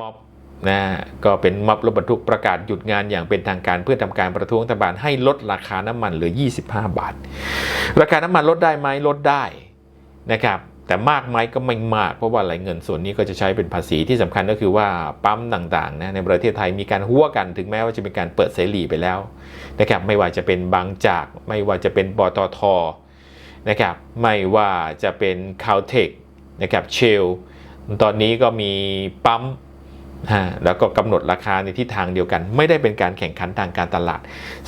ม็อบนะก็เป็นม็อบรถบรรทุกประกาศหยุดงานอย่างเป็นทางการเพื่อทำการประท้วงรัฐบาลให้ลดราคาน้ำมันเหลือ 25 บาท ราคาน้ำมันลดได้ไหมลดได้นะครับแต่มากไหมก็ไม่มาก เพราะว่าอะไรเงินส่วนนี้ก็จะใช้เป็นภาษีที่สำคัญก็คือว่าปั๊มต่างๆนะในประเทศไทยมีการหัวกันถึงแม้ว่าจะเป็นการเปิดเสรีไปแล้วนะครับไม่ว่าจะเป็นบางจาก ไม่ว่าจะเป็นปตทนะครับไม่ว่าจะเป็นคาวเทคนะครับเชลตอนนี้ก็มีปั๊ม แล้วก็กำหนดราคาในทิศทางเดียวกัน ไม่ได้เป็นการแข่งขันทางการตลาด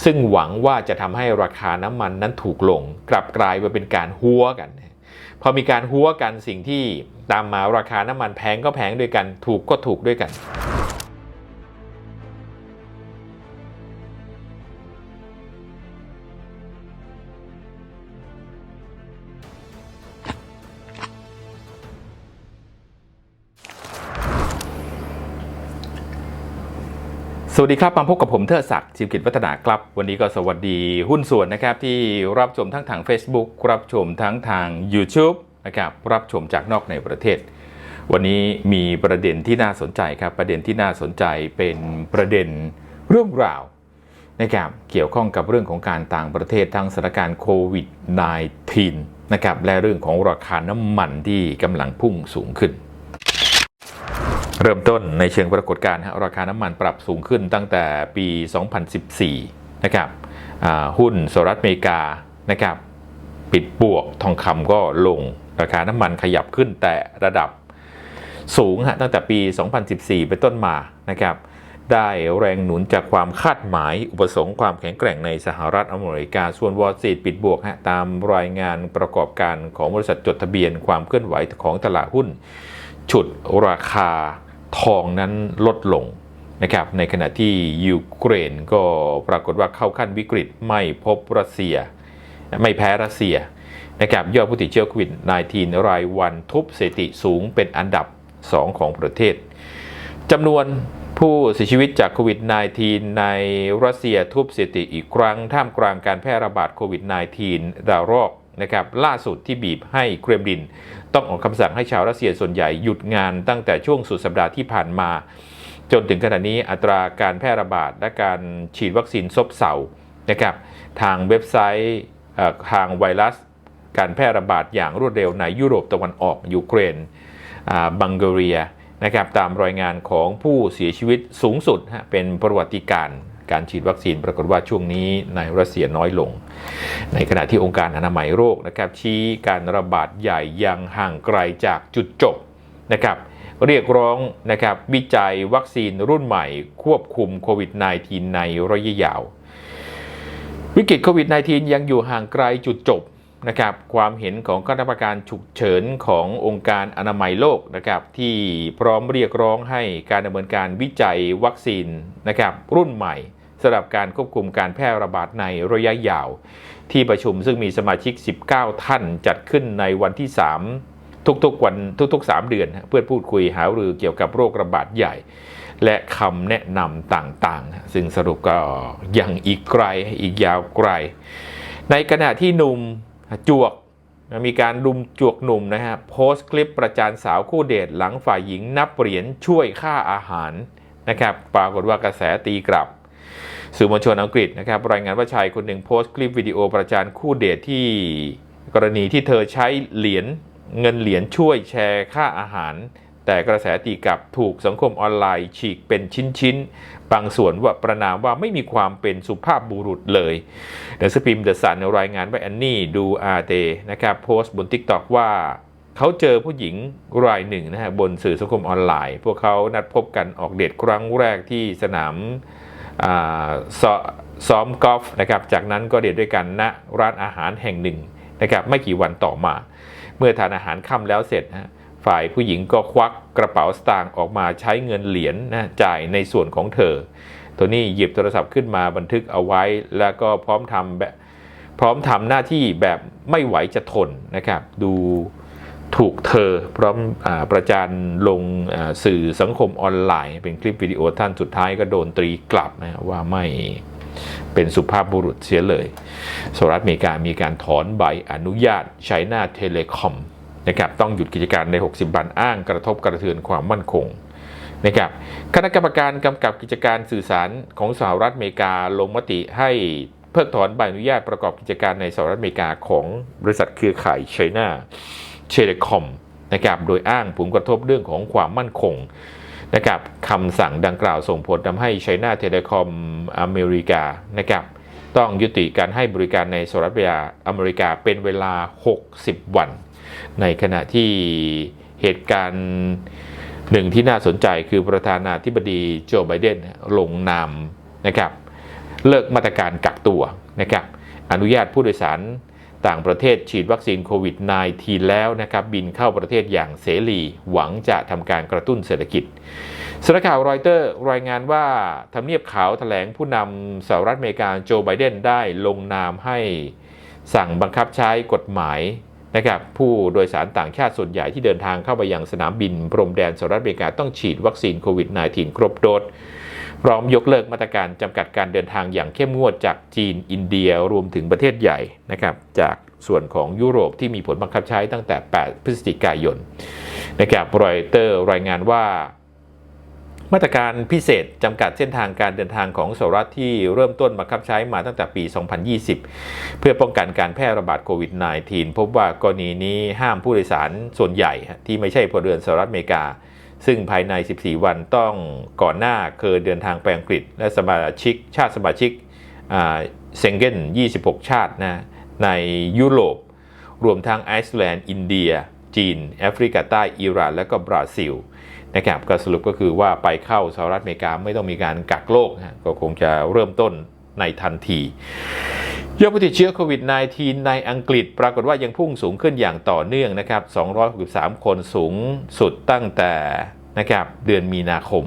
ซึ่งหวังว่าจะทำให้ราคาน้ำมันนั้นถูกลง กลับกลายมาเป็นการหัวกัน พอมีการหัวกันสิ่งที่ตามมาราคาน้ำมันแพงก็แพงด้วยกัน ถูกก็ถูกด้วยกัน วัสดีครับมาพบกับผมเทิดศักดิ์จิมกิจวัฒนาครับ วันนี้ก็สวัสดีหุ้นส่วนนะครับ ที่รับชมทั้งทาง Facebook รับชมทั้งทาง YouTube นะครับรับชมจากนอกในประเทศ วันนี้มีประเด็นที่น่าสนใจครับ ประเด็นที่น่าสนใจเป็นประเด็นเรื่องราวนะครับเกี่ยวข้องกับเรื่องของการต่างประเทศทั้งสถานการณ์โควิด -19 นะครับและเรื่องของราคาน้ำมันที่กำลังพุ่งสูงขึ้น เริ่มต้นในเชิงปรากฏการณ์ราคาน้ำมันปรับสูงขึ้นตั้งแต่ปี 2014 นะครับหุ้นสหรัฐอเมริกานะครับปิดบวกทองคำก็ลงราคาน้ำมันขยับขึ้นแต่ระดับสูงฮะตั้งแต่ปี 2014 เป็นต้นมานะครับได้แรงหนุนจากความคาดหมาย อุปสงค์ความแข็งแกร่งในสหรัฐอเมริกา ส่วนวอลซีดปิดบวกฮะตามรายงานประกอบการของบริษัทจดทะเบียนความเคลื่อนไหวของตลาดหุ้น ฉุดราคา ทองนั้นลดลงนะครับในขณะที่ยูเครนก็ปรากฏว่าเข้าขั้นวิกฤตไม่พบรัสเซีย ไม่แพ้รัสเซียนะครับยอดผู้ติดเชื้อโควิด -19 รายวันทุบสถิติสูงเป็นอันดับ 2 ของประเทศจำนวนผู้เสียชีวิตจากโควิด -19 ในรัสเซียทุบสถิติอีกครั้ง ท่ามกลางการแพร่ระบาดโควิด -19 ดาวรอก นะครับล่าสุดที่บีบให้เครมลิน ต้องออกคำสั่งให้ชาวรัสเซียส่วนใหญ่หยุดงานตั้งแต่ช่วงสุดสัปดาห์ที่ผ่านมา จนถึงขณะนี้อัตราการแพร่ระบาดและการฉีดวัคซีนซบเซานะครับทางเว็บไซต์ทางไวรัส การแพร่ระบาดอย่างรวดเร็วในยุโรปตะวันออกยูเครนบังการียนะครับตามรายงานของผู้เสียชีวิตสูงสุดเป็นประวัติการณ์ การฉีดวัคซีน ปรากฏว่าช่วงนี้ในรัสเซียน้อยลง ในขณะที่องค์การอนามัยโรคนะครับชี้การระบาดใหญ่ยังห่างไกลจากจุดจบนะครับเรียกร้องนะครับวิจัยวัคซีนรุ่นใหม่ ควบคุมโควิด -19 ในระยะยาว วิกฤตโควิด -19 ยังอยู่ห่างไกลจุดจบนะครับความเห็นของคณะกรรมการฉุกเฉินขององค์การอนามัยโลกนะครับที่พร้อมเรียกร้องให้การดำเนินการวิจัยวัคซีนนะครับรุ่นใหม่ สำหรับการควบคุมการแพร่ระบาดในระยะยาว ที่ประชุมซึ่งมีสมาชิก 19 ท่านจัดขึ้นในวันที่ 3 ทุกๆวันทุกๆ 3 เดือน เพื่อพูดคุยหารือเกี่ยวกับโรคระบาดใหญ่ และคำแนะนำต่างๆ ซึ่งสรุปก็ยังอีกไกลอีกยาวไกล ในขณะที่หนุ่มจวกมีการดุมจวกหนุ่มนะฮะโพสต์คลิปประจานสาวคู่เดทหลังฝ่ายหญิงนับเหรียญช่วยค่าอาหารนะครับ ปรากฏว่ากระแสตีกลับ สื่อมวลชนอังกฤษนะครับรายงานว่าชายคนหนึ่งโพสต์คลิปวิดีโอประจานคู่เดทที่กรณีที่เธอใช้เหรียญเงินเหรียญช่วยแชร์ค่าอาหาร แต่กระแสตีกลับถูกสังคมออนไลน์ฉีกเป็นชิ้นๆ บางส่วนว่าประนามว่าไม่มีความเป็นสุภาพบุรุษเลยหนังสือพิมพ์เดอะซันรายงานว่าแอนนี่ดูอาเตนะครับโพสต์บน TikTok ว่าเขาเจอผู้หญิงรายหนึ่งนะฮะบนสื่อสังคมออนไลน์ พวกเขานัดพบกันออกเดทครั้งแรกที่สนาม ซ้อมกอล์ฟนะครับจากนั้นก็เดทด้วยกันณร้านอาหารแห่งหนึ่งนะครับไม่กี่วันต่อมา เมื่อทานอาหารค่ำแล้วเสร็จฮะฝ่ายผู้หญิงก็ควักกระเป๋าสตางค์ออกมาใช้เงินเหรียญนะจ่ายในส่วนของเธอ ตัวนี้หยิบโทรศัพท์ขึ้นมาบันทึกเอาไว้ แล้วก็พร้อมทำแบบพร้อมทำหน้าที่แบบไม่ไหวจะทนนะครับ ดู ถูกเธอพร้อมอประจานลงสื่อสังคมออนไลน์ เป็นคลิปวิดีโอท่านสุดท้ายก็โดนตรีกลับนะว่าไม่เป็นสุภาพบุรุษเสียเลยสหรัฐอเมริกามีการถอนใบอนุญาตใช้หน้าเทเลคอมนะครับต้องหยุดกิจการใน 60 วันอ้างกระทบกระเทือนความมั่นคงนะครับคณะกรรมการกำกับกิจการสื่อสารของสหรัฐอเมริกาลงมติให้เพิกถอนใบอนุญาตประกอบกิจการในสหรัฐอเมริกาของบริษัทเครือข่ายไชน่า เชเลคอมนะครับโดยอ้างผลกระทบเรื่องของความมั่นคงนะครับคำสั่งดังกล่าวส่งผลทำให้ไชน่าเทเลคอมอเมริกานะครับต้องยุติการให้บริการในสหรัฐอเมริกาเป็นเวลา 60 วัน ในขณะที่เหตุการณ์หนึ่งที่น่าสนใจคือประธานาธิบดีโจไบเดนลงนามนะครับเลิกมาตรการกักตัวนะครับอนุญาตผู้โดยสาร ต่างประเทศฉีดวัคซีนโควิด -19 แล้วนะครับ บินเข้าประเทศอย่างเสรีหวังจะทำการกระตุ้นเศรษฐกิจสำนักข่าวรอยเตอร์รายงานว่าทำเนียบขาวแถลงผู้นำสหรัฐอเมริกาโจไบเดนได้ลงนามให้สั่งบังคับใช้กฎหมายนะครับผู้โดยสารต่างชาติส่วนใหญ่ที่เดินทางเข้าไปยังสนามบินพรมแดนสหรัฐอเมริกาต้องฉีดวัคซีนโควิด -19 ครบโดส พร้อมยกเลิกมาตรการจำกัดการเดินทางอย่างเข้มงวดจากจีนอินเดียรวมถึงประเทศใหญ่นะครับจากส่วนของยุโรปที่มีผลบังคับใช้ตั้งแต่ 8 พฤศจิกายนนะครับรอยเตอร์รายงานว่า มาตรการพิเศษจำกัดเส้นทางการเดินทางของสหรัฐที่เริ่มต้นบังคับใช้มาตั้งแต่ปี 2020 เพื่อป้องกันการแพร่ระบาดโควิด -19 พบว่ากรณีนี้ห้ามผู้โดยสารส่วนใหญ่ที่ไม่ใช่พลเรือนสหรัฐอเมริกา ซึ่งภายใน 14 วันต้องก่อนหน้าเคยเดินทางไปอังกฤษ และสมาชิกชาติสมาชิกเซงเกน26 ชาตินะในยุโรป รวมทั้งไอซ์แลนด์ อินเดีย จีน แอฟริกาใต้ อิหร่าน และก็บราซิลนะครับก็สรุปก็คือว่าไปเข้าสหรัฐอเมริกาไม่ต้องมีการกักโรคนะก็คงจะเริ่มต้นในทันที ยอดผู้ติดเชื้อโควิด -19 ในอังกฤษปรากฏว่ายังพุ่งสูงขึ้นอย่างต่อเนื่องนะครับ 263 คนสูงสุดตั้งแต่นะครับเดือนมีนาคม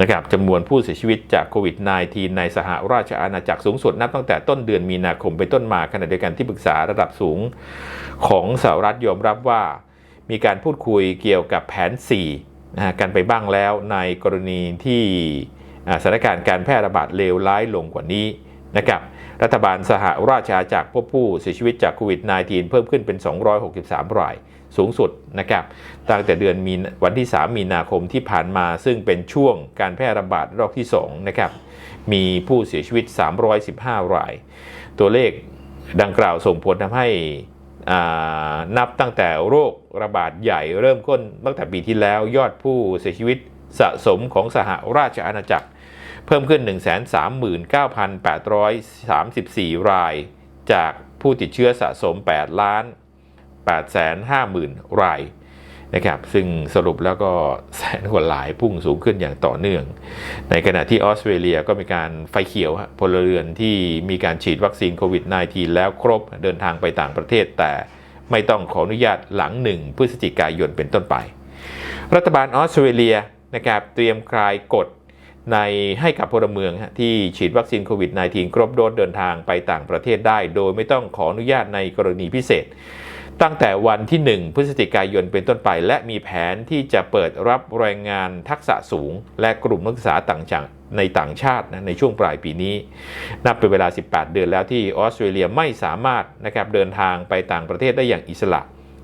นะครับจำนวนผู้เสียชีวิตจากโควิด -19 ในสหราชอาณาจักรสูงสุดนับตั้งแต่ต้นเดือนมีนาคมเป็นต้นมาขณะเดียวกันที่ปรึกษาระดับสูงของสหรัฐยอมรับว่า มีการพูดคุยเกี่ยวกับแผน 4 นะกันไปบ้างแล้วในกรณีที่สถานการณ์การแพร่ระบาดเลวร้ายลงกว่านี้นะครับ รัฐบาลสหราชอาณาจักรพบผู้เสียชีวิตจากโควิด -19 เพิ่มขึ้นเป็น 263 รายสูงสุดนะครับตั้งแต่เดือนมีวันที่ 3 มีนาคมที่ผ่านมาซึ่งเป็นช่วงการแพร่ระบาดรอบที่2นะครับมีผู้เสียชีวิต 315 ราย ตัวเลขดังกล่าวส่งผลทำให้นับตั้งแต่โรคระบาดใหญ่เริ่มต้นตั้งแต่ปีที่แล้วยอดผู้เสียชีวิตสะสมของสหราชอาณาจักร เพิ่มขึ้น 139,834 ราย จากผู้ติดเชื้อสะสม 8 ล้าน 850,000 รายนะครับซึ่งสรุปแล้วก็แสนกว่าหลายพุ่งสูงขึ้นอย่างต่อเนื่อง ในขณะที่ออสเตรเลียก็มีการไฟเขียวพลเรือนที่มีการฉีดวัคซีนโควิด -19 แล้วครบเดินทางไปต่างประเทศ แต่ไม่ต้องขออนุญาตหลังหนึ่งพฤศจิกายนเป็นต้นไป รัฐบาลออสเตรเลียนะครับเตรียมคลายกฎ ในให้กับพลเมืองที่ฉีดวัคซีนโควิด -19 ครบโดสเดินทางไปต่างประเทศได้ โดยไม่ต้องขออนุญาตในกรณีพิเศษ ตั้งแต่วันที่ 1 พฤศจิกายนเป็นต้นไป และมีแผนที่จะเปิดรับแรงงานทักษะสูง และกลุ่มนักศึกษาต่างชาติในต่างชาตินะในช่วงปลายปีนี้ นับเป็นเวลา 18 เดือนแล้วที่ออสเตรเลียไม่สามารถนะครับเดินทางไปต่างประเทศได้อย่างอิสระ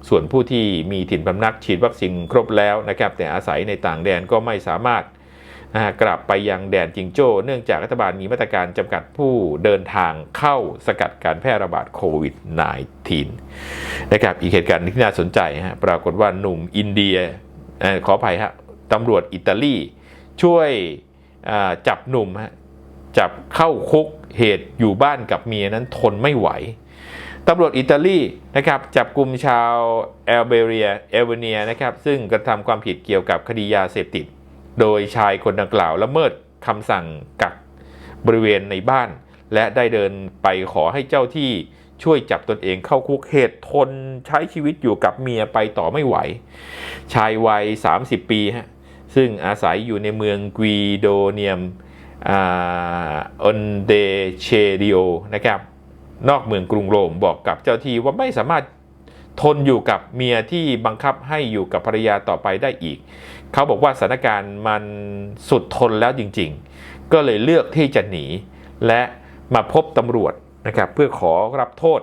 ส่วนผู้ที่มีถิ่นพำนักฉีดวัคซีนครบแล้วนะครับแต่อาศัยในต่างแดนก็ไม่สามารถ กลับไปยังแดนจิงโจ้ เนื่องจากรัฐบาลมีมาตรการจำกัดผู้เดินทางเข้าสกัดการแพร่ระบาดโควิด -19 นะครับอีกเหตุการณ์ที่น่าสนใจฮะปรากฏว่าหนุ่มอินเดียขออภัยฮะตำรวจอิตาลีช่วยจับหนุ่มฮะจับเข้าคุกเหตุอยู่บ้านกับเมียนั้นทนไม่ไหวตำรวจอิตาลีนะครับจับกลุ่มชาวแอลเบเรียเอลเวเนียนะครับซึ่งกระทำความผิดเกี่ยวกับคดียาเสพติด โดยชายคนดังกล่าวละเมิดคำสั่งกักบริเวณในบ้าน และได้เดินไปขอให้เจ้าที่ช่วยจับตนเองเข้าคุกเหตุทนใช้ชีวิตอยู่กับเมียไปต่อไม่ไหว ชายวัย 30 ปีฮะซึ่งอาศัยอยู่ในเมืองกวีโดเนียมอนเดเชดิโอนะครับ นอกเมืองกรุงโรมบอกกับเจ้าที่ว่าไม่สามารถทนอยู่กับเมียที่บังคับให้อยู่กับภรรยาต่อไปได้อีก เขาบอกว่าสถานการณ์มันสุดทนแล้วจริง ๆ ก็เลยเลือกที่จะหนี และมาพบตำรวจนะครับเพื่อขอรับโทษ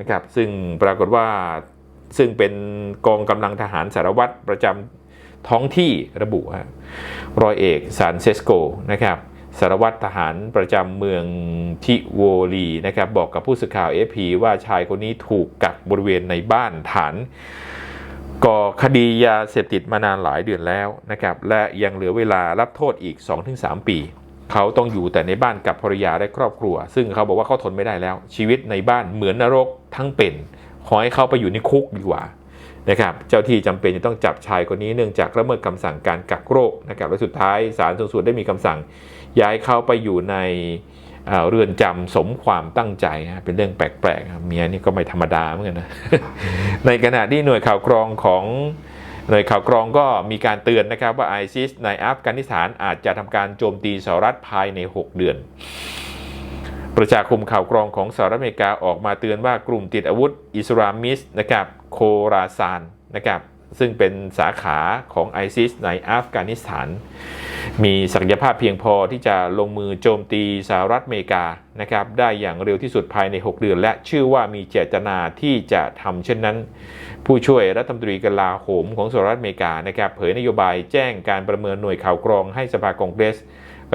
นะครับซึ่งปรากฏว่าซึ่งเป็นกองกำลังทหารสารวัตรประจำท้องที่ระบุฮะรอยเอกซานเซสโกนะครับสารวัตรทหารประจำเมืองทิโวลีนะครับบอกกับผู้สื่อข่าวเอพีว่าชายคนนี้ถูกกักบริเวณในบ้านฐาน ก่อคดียาเสพติดมานานหลายเดือนแล้วนะครับและยังเหลือเวลารับโทษอีก 2-3 ปี เขาต้องอยู่แต่ในบ้านกับภรรยาและครอบครัว ซึ่งเขาบอกว่าเขาทนไม่ได้แล้ว ชีวิตในบ้านเหมือนนรกทั้งเป็นขอให้เขาไปอยู่ในคุกดีกว่านะครับเจ้าที่จำเป็นจะต้องจับชายคนนี้เนื่องจากละเมิดคำสั่งการกักโรคนะครับและสุดท้ายศาลสูงสุดได้มีคำสั่ง ย้ายเขาไปอยู่ใน เรือนจำสมความตั้งใจเป็นเรื่องแปลกๆเมียนี่ก็ไม่ธรรมดาเหมือนกันนะในขณะที่หน่วยข่าวกรองของหน่วยข่าวกรองก็มีการเตือนนะครับว่าไอซิสในอัฟกานิสถานอาจจะทำการโจมตีสหรัฐภายใน 6 เดือน ประชาคมข่าวกรองของสหรัฐอเมริกาออกมาเตือนว่ากลุ่มติดอาวุธอิสลามิสนะครับโคราซานนะครับซึ่งเป็นสาขาของไอซิสในอัฟกานิสถาน มีศักยภาพเพียงพอที่จะลงมือโจมตีสหรัฐอเมริกานะครับได้อย่างเร็วที่สุดภายใน 6 เดือน และเชื่อว่ามีเจตนาที่จะทำเช่นนั้น ผู้ช่วยรัฐมนตรีกลาโหมของสหรัฐอเมริกานะครับเผยนโยบายแจ้งการประเมินหน่วยข่าวกรองให้สภากองเกรส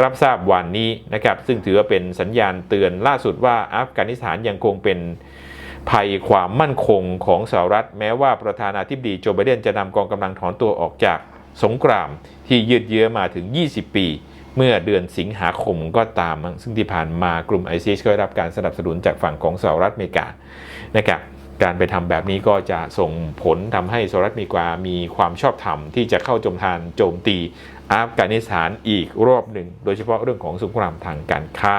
รับทราบวันนี้นะครับซึ่งถือว่าเป็นสัญญาณเตือนล่าสุดว่าอัฟกานิสถานยังคงเป็นภัยความมั่นคงของสหรัฐ แม้ว่าประธานาธิบดีโจไบเดนจะนำกองกำลังถอนตัวออกจาก สงครามที่ยืดเยื้อมาถึง 20 ปี เมื่อเดือนสิงหาคมก็ตาม ซึ่งที่ผ่านมากลุ่มไอซิสก็ได้รับการสนับสนุนจากฝั่งของสหรัฐอเมริกานะครับการไปทำแบบนี้ก็จะส่งผลทำให้สหรัฐอเมริกามีความชอบธรรมที่จะเข้าโจมทานโจมตีอัฟกานิสถานอีกรอบหนึ่ง โดยเฉพาะเรื่องของสงครามทางการค้า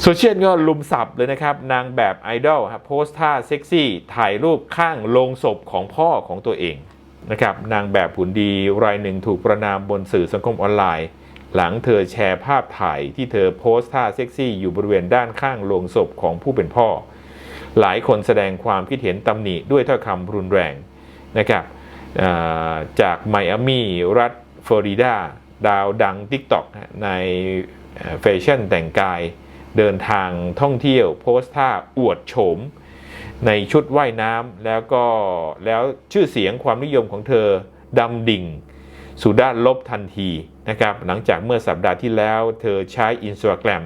โซเชียลก็ลุมสับเลยนะครับ นางแบบไอดอลโพสท่าเซ็กซี่ ถ่ายรูปข้างโลงศพของพ่อของตัวเอง นะครับนางแบบหุ่นดีรายหนึ่งถูกประนามบนสื่อสังคมออนไลน์ หลังเธอแชร์ภาพถ่ายที่เธอโพสท่าเซ็กซี่อยู่บริเวณด้านข้างโลงศพของผู้เป็นพ่อ หลายคนแสดงความคิดเห็นตำหนิด้วยถ้อยคำรุนแรงนะครับจากไมอามีรัฐฟลอริดา ดาวดัง TikTok ในแฟชั่นแต่งกาย เดินทางท่องเที่ยวโพสท่าอวดโฉม ในชุดว่ายน้ำแล้วก็แล้วชื่อเสียงความนิยมของเธอดำดิ่งสู่ด้านลบทันทีนะครับหลังจากเมื่อสัปดาห์ที่แล้วเธอใช้อินสตาแกรม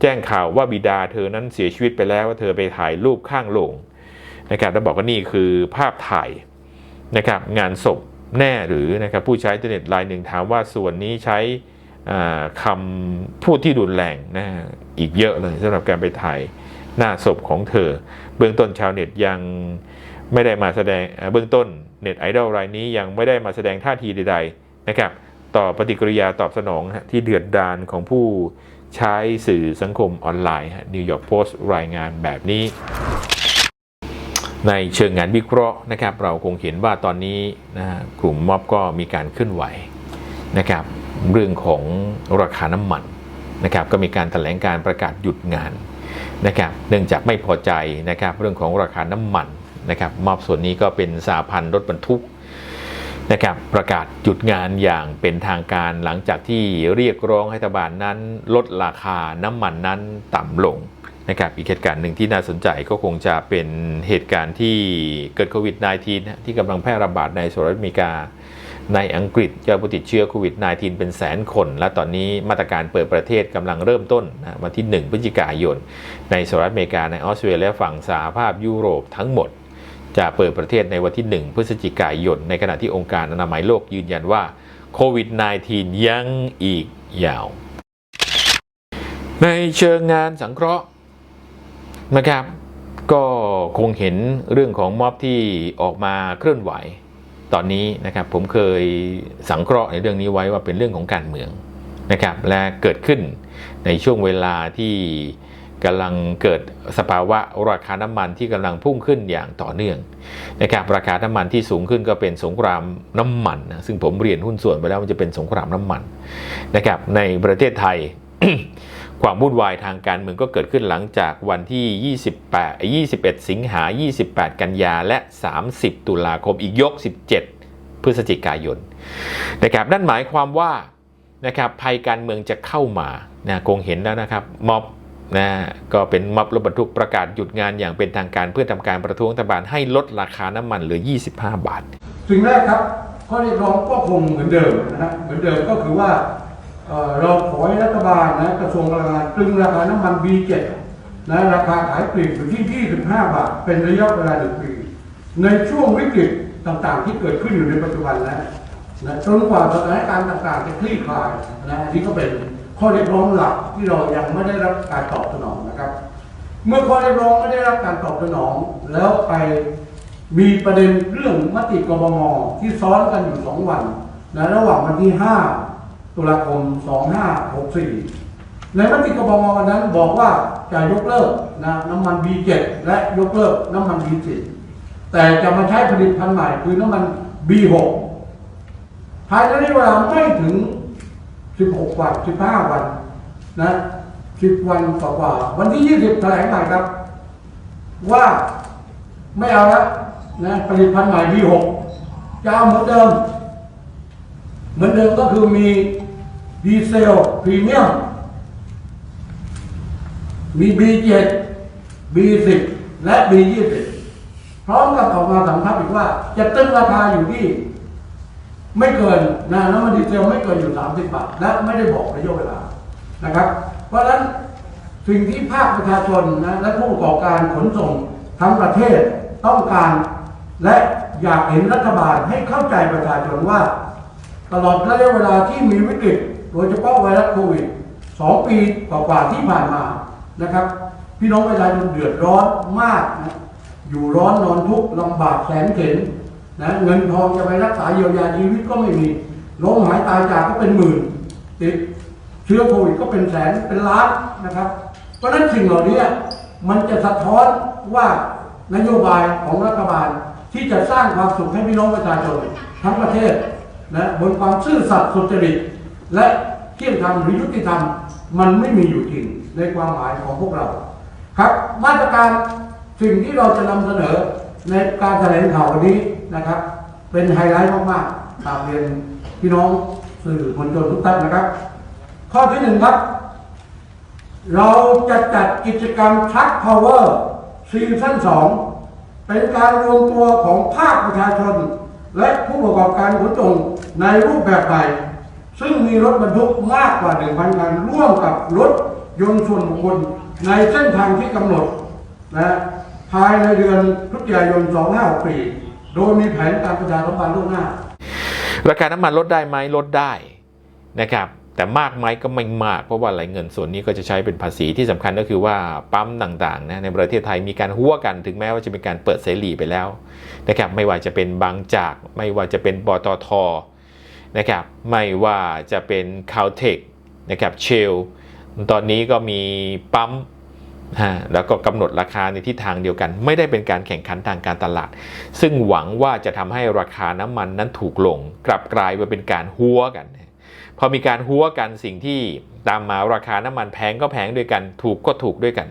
แจ้งข่าวว่าบิดาเธอนั้นเสียชีวิตไปแล้วว่าเธอไปถ่ายรูปข้างโลงนะครับแล้วบอกว่านี่คือภาพถ่ายนะครับงานศพแน่หรือนะครับผู้ใช้อินเทอร์เน็ตรายหนึ่งถามว่าส่วนนี้ใช้คำพูดที่รุนแรงนะอีกเยอะเลยสำหรับการไปถ่าย หน้าศพของเธอ เบื้องต้นชาวเน็ตยังไม่ได้มาแสดงเบื้องต้นเน็ตไอดอลรายนี้ยังไม่ได้มาแสดงท่าทีใดๆนะครับต่อปฏิกิริยาตอบสนองที่เดือดดาลของผู้ใช้สื่อสังคมออนไลน์นิวยอร์กโพสต์รายงานแบบนี้ ในเชิงงานวิเคราะห์นะครับ เราคงเห็นว่าตอนนี้นะฮะกลุ่มม็อบก็มีการเคลื่อนไหวนะครับ เรื่องของราคาน้ำมันนะครับ ก็มีการแถลงการประกาศหยุดงาน นะครับเนื่องจากไม่พอใจนะครับเรื่องของราคาน้ำมันนะครับมอบส่วนนี้ก็เป็นสาพันธ์รถบรรทุกนะครับประกาศหยุดงานอย่างเป็นทางการหลังจากที่เรียกร้องให้รัฐบาลนั้น ลดราคาน้ำมันนั้นต่ำลงนะครับอีกเหตุการณ์หนึ่งที่น่าสนใจก็คงจะเป็นเหตุการณ์ที่เกิดโควิด -19 ที่กำลังแพร่ระบาดในสหรัฐอเมริกา ในอังกฤษยอดผู้ติดเชื้อโควิด -19 เป็นแสนคน และตอนนี้มาตรการเปิดประเทศกำลังเริ่มต้นนะวันที่ 1 พฤศจิกายน ในสหรัฐอเมริกาในออสเตรเลียและฝั่งสหภาพยุโรปทั้งหมด จะเปิดประเทศในวันที่ 1 พฤศจิกายน ในขณะที่องค์การอนามัยโลกยืนยันว่าโควิด -19 ยังอีกยาว ในเชิงงานสังเคราะห์นะครับ ก็คงเห็นเรื่องของม็อบที่ออกมาเคลื่อนไหว ตอนนี้นะครับผมเคยสังเคราะห์ในเรื่องนี้ไว้ว่าเป็นเรื่องของการเมืองนะครับและเกิดขึ้นในช่วงเวลาที่กำลังเกิดสภาวะราคาน้ำมันที่กำลังพุ่งขึ้นอย่างต่อเนื่องนะครับราคาน้ำมันที่สูงขึ้นก็เป็นสงครามน้ำมันนะซึ่งผมเรียนหุ้นส่วนไปแล้วมันจะเป็นสงครามน้ำมันนะครับในประเทศไทย ความวุ่นวายทางการเมืองก็เกิดขึ้นหลังจากวันที่ 28 21 สิงหา 28 กันยา และ 30 ตุลาคมอีกยก 17 พฤศจิกายนนะครับนั่นหมายความว่านะครับภัยการเมืองจะเข้ามานะคงเห็นแล้วนะครับม็อบนะก็เป็นม็อบรถบรรทุกประกาศหยุดงานอย่างเป็นทางการเพื่อทำการประท้วงรัฐบาลให้ลดราคาน้ำมันเหลือ 25 บาท สิ่งแรกครับข้อเรียกร้องก็คงเหมือนเดิมนะฮะเหมือนเดิมก็คือว่า เราขอให้รัฐบาลนะกระทรวงพลังงานตรึงราคาน้ำมัน B7 นะราคาขายปลีกอยู่ที่ 25 บาท เป็นระยะเวลาหนึ่งปี ในช่วงวิกฤตต่างๆ ที่เกิดขึ้นอยู่ในปัจจุบันนะนะจนกว่าสถานการณ์ต่างๆจะคลี่คลายนะนนี้ก็เป็นข้อเรียกร้องหลักที่เรายังไม่ได้รับการตอบสนองนะครับ เมื่อข้อเรียกร้องไม่ได้รับการตอบสนอง แล้วไปมีประเด็นเรื่องมติกบงที่ซ้อนกันอยู่สองวันนะระหว่างวันที่ 5 ตุลาคม 2564 ในมติกบงวันนั้นบอกว่าจะยกเลิกนะน้ำมัน B7 และยกเลิกน้ำมัน B10 แต่จะมาใช้ผลิตภัณฑ์ใหม่คือน้ำมัน B6 ภายในเวลาไม่ถึง 16 วัน 15 วันนะ 10 วันกว่าวันที่ 20 แถลงใหม่ครับ ว่าไม่เอาแล้วนะผลิตภัณฑ์ใหม่ B6 จะเอาเหมือนเดิม เหมือนเดิมก็คือมี ดีเซลพรีเมียมมี B7 B10 และ B20 พร้อมกับออกมาสัมภาษณ์อีกว่า จะตึ้งราคาอยู่ที่ ไม่เกินนะน้ำมันดีเซลไม่เกินอยู่ 30 บาท และไม่ได้บอกระยะเวลานะครับ เพราะฉะนั้นสิ่งที่ภาคประชาชนนะและผู้ประกอบการขนส่งทั้งประเทศต้องการและอยากเห็นรัฐบาลให้เข้าใจประชาชนว่า ตลอดระยะเวลาที่มีวิกฤต โดยเฉพาะไวรัสโควิด2ปีกว่าๆที่ผ่านมานะครับ พี่น้องประชาชนเดือดร้อนมากนะอยู่ร้อนนอนทุกข์ลำบากแสนเข็นนะเงินทองจะไปรักษาเยียวยาชีวิตก็ไม่มีล้มหายตายจากก็เป็นหมื่นติดเชื้อโควิดก็เป็นแสนเป็นล้านนะครับ เพราะฉะนั้นสิ่งเหล่านี้มันจะสะท้อนว่านโยบายของรัฐบาลที่จะสร้างความสุขให้พี่น้องประชาชนทั้งประเทศนะบนความซื่อสัตย์สุจริต และเที่ยงธรรมหรือยุติธรรมมันไม่มีอยู่จริงในความหมายของพวกเรา ครับมาตรการสิ่งที่เราจะนำเสนอในการแถลงข่าววันนี้นะครับ เป็นไฮไลท์มากๆตามเรียนพี่น้องสื่อมวลชนทุกท่านนะครับ ข้อที่หนึ่งครับ เราจะจัดกิจกรรมชักพาวเวอร์ซีซั่นสองเป็นการรวมตัวของภาคประชาชน และผู้ประกอบการขนส่งในรูปแบบใหม่ ซึ่งมีรถบรรทุกมากกว่า 1,000 คันร่วมกับรถยนต์ส่วนบุคคลในเส้นทางที่กำหนดนะภายในเดือนพฤศจิกายน 2564โดยมีแผนการประชาสัมพันธ์ล่วงหน้า ราคาน้ำมันลดได้ไหมลดได้นะครับแต่มากไหมก็ไม่มาก เพราะว่าอะไรเงินส่วนนี้ก็จะใช้เป็นภาษีที่สำคัญก็คือว่าปั๊มต่างๆนะในประเทศไทยมีการหัวกันถึงแม้ว่าจะเป็นการเปิดเสรีไปแล้วนะครับไม่ว่าจะเป็นบางจาก ไม่ว่าจะเป็นปตท นะครับไม่ว่าจะเป็นคาวเทคนะครับเชลตอนนี้ก็มีปั๊มฮะแล้วก็กำหนดราคาในทิศทางเดียวกัน ไม่ได้เป็นการแข่งขันทางการตลาด ซึ่งหวังว่าจะทำให้ราคาน้ำมันนั้นถูกลง กลับกลายมาเป็นการหัวกัน พอมีการหัวกันสิ่งที่ตามมาราคาน้ำมันแพงก็แพงด้วยกัน ถูกก็ถูกด้วยกัน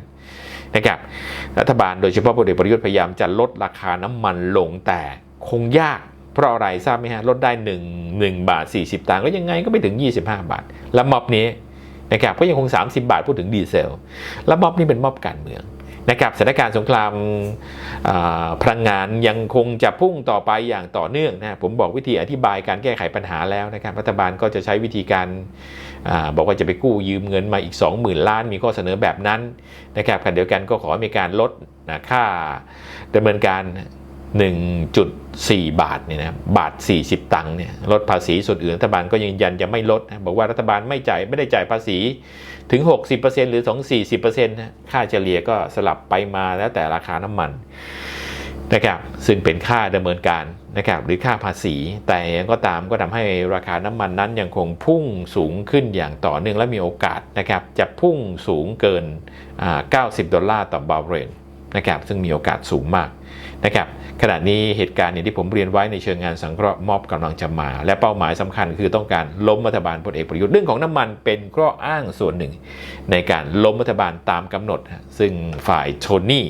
นะครับรัฐบาลโดยเฉพาะพลเอกประยุทธ์พยายามจะลดราคาน้ำมันลงแต่คงยาก ราะอะไรทราบไหมฮะลดได้1 1บาท 40ตังค์ก็ยังไงก็ไม่ถึง 25 บาท แล้วม็อบนี้นะครับก็ยังคง 30 บาทพูดถึงดีเซล แล้วม็อบนี้เป็นม็อบการเมืองนะครับสถานการณ์สงครามพลังงานยังคงจะพุ่งต่อไปอย่างต่อเนื่องนะผมบอกวิธีอธิบายการแก้ไขปัญหาแล้วนะครับรัฐบาลก็จะใช้วิธีการอบอกว่าจะไปกู้ยืมเงินมาอีก 20,000 ล้านมีข้อเสนอแบบนั้นนะครับขณะเดียวกันก็ขอมีการลดนะค่าดำเนินการ 1.4 บาทเนี่ยนะบาท 40 ตังค์เนี่ยลดภาษีส่วนอื่นรัฐบาลก็ยืนยันจะไม่ลดนะบอกว่ารัฐบาลไม่จ่ายไม่ได้จ่ายภาษีถึง 60%หรือ2 40%นะค่าเฉลี่ยก็สลับไปมาแล้วแต่ราคาน้ำมันนะครับซึ่งเป็นค่าดำเนินการนะครับหรือค่าภาษี แต่ก็ตามก็ทำให้ราคาน้ำมันนั้นยังคงพุ่งสูงขึ้นอย่างต่อเนื่องและมีโอกาสนะครับจะพุ่งสูงเกินอ่า90 ดอลลาร์ต่อบาร์เรลนะครับซึ่งมีโอกาสสูงมาก นะครับขณะนี้เหตุการณ์เนี่ยที่ผมเรียนไว้ในเชิงงานสังเคราะห์มอบกำลังจะมา และเป้าหมายสำคัญคือต้องการล้มรัฐบาลพลเอกประยุทธ์เรื่องของน้ำมันเป็นข้ออ้างส่วนหนึ่ง ในการล้มรัฐบาลตามกำหนด ซึ่งฝ่ายโทนี่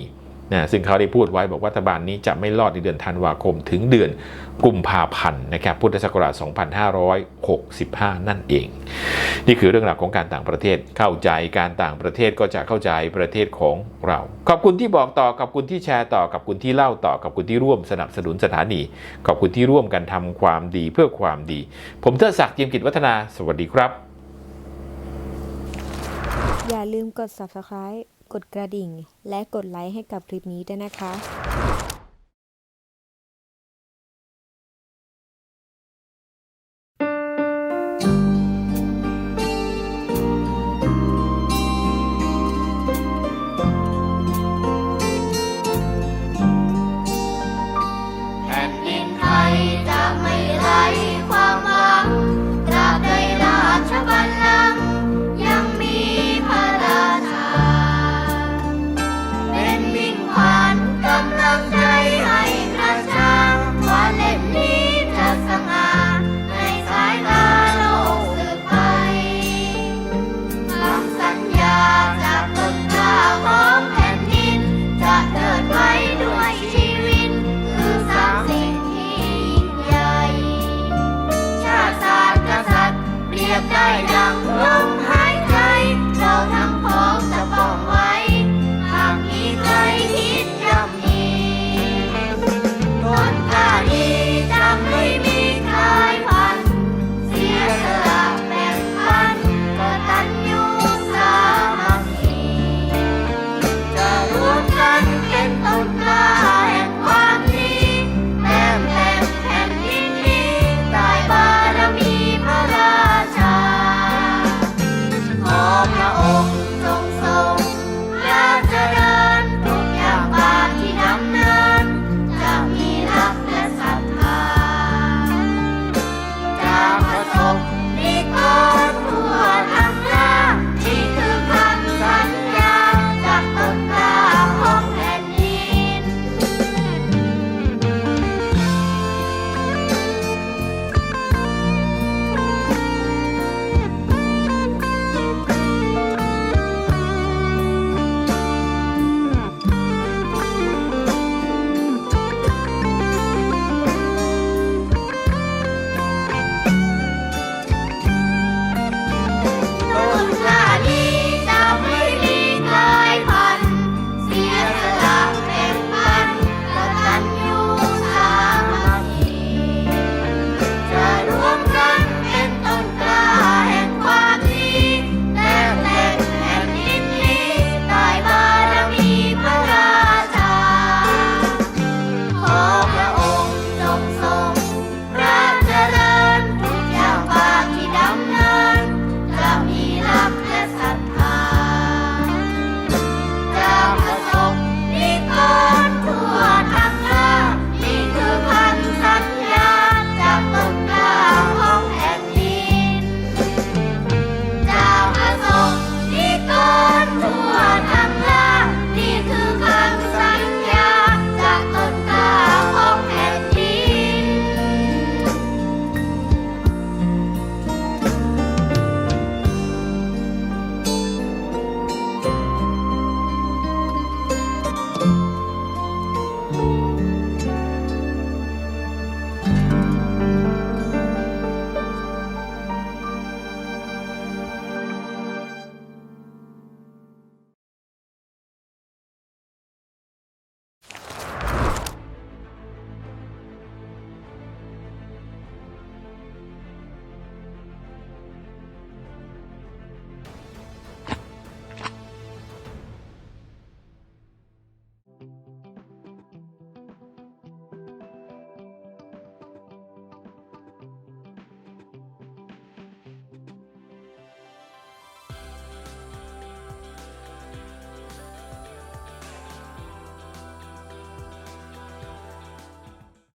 นะซึ่งเขาได้พูดไว้บอกว่ารัฐบาลนี้จะไม่รอดในเดือนธันวาคมถึงเดือนกุมภาพันธ์นะครับพุทธศักราช 2565 นั่นเอง นี่คือเรื่องราวของการต่างประเทศเข้าใจการต่างประเทศก็จะเข้าใจประเทศของเรา ขอบคุณที่บอกต่อขอบคุณที่แชร์ต่อขอบคุณที่เล่าต่อขอบคุณที่ร่วมสนับสนุนสถานี ขอบคุณที่ร่วมกันทำความดีเพื่อความดี ผมเทิดศักดิ์เจียมกิจวัฒนา สวัสดีครับ อย่าลืมกด subscribe กดกระดิ่ง และกดไลค์ให้กับคลิปนี้ด้วยนะคะ